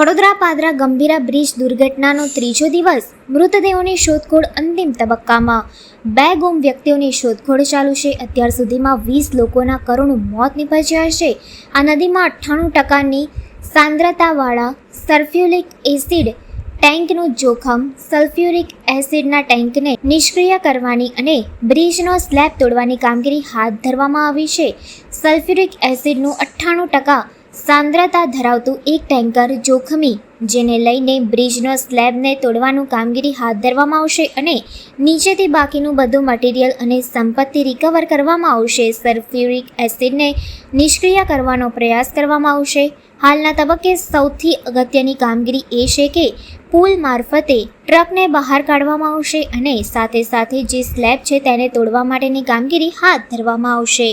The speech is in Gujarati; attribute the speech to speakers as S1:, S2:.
S1: વડોદરા પાદરા ગંભીરા બ્રિજ દુર્ઘટનાનો ત્રીજો દિવસ, મૃતદેહોની શોધખોળ અંતિમ તબક્કામાં. બે ગુમ વ્યક્તિઓની શોધખોળ ચાલુ છે. અત્યાર સુધીમાં વીસ લોકોના કરુણ મોત નીપજ્યા છે. આ નદીમાં અઠ્ઠાણું ટકાની સાંદ્રતાવાળા સર્ફ્યુલિક એસિડ ટેન્કનું જોખમ સલ્ફ્યુરિક એસિડના ટેન્કને નિષ્ક્રિય કરવાની અને બ્રિજનો સ્લેબ તોડવાની કામગીરી હાથ ધરવામાં આવી છે. સલ્ફ્યુરિક એસિડનું અઠ્ઠાણું ટકા સાંદ્રતા ધરાવતું એક ટેન્કર જોખમી, જેને લઈને બ્રિજનો સ્લેબને તોડવાનું કામગીરી હાથ ધરવામાં આવશે અને નીચેથી બાકીનું બધું મટીરિયલ અને સંપત્તિ રિકવર કરવામાં આવશે. સલ્ફ્યુરિક એસિડને નિષ્ક્રિય કરવાનો પ્રયાસ કરવામાં આવશે. હાલના તબક્કે સૌથી અગત્યની કામગીરી એ છે કે પુલ મારફતે ટ્રકને બહાર કાઢવામાં આવશે અને સાથે સાથે જે સ્લેબ છે તેને તોડવા માટેની કામગીરી હાથ ધરવામાં આવશે.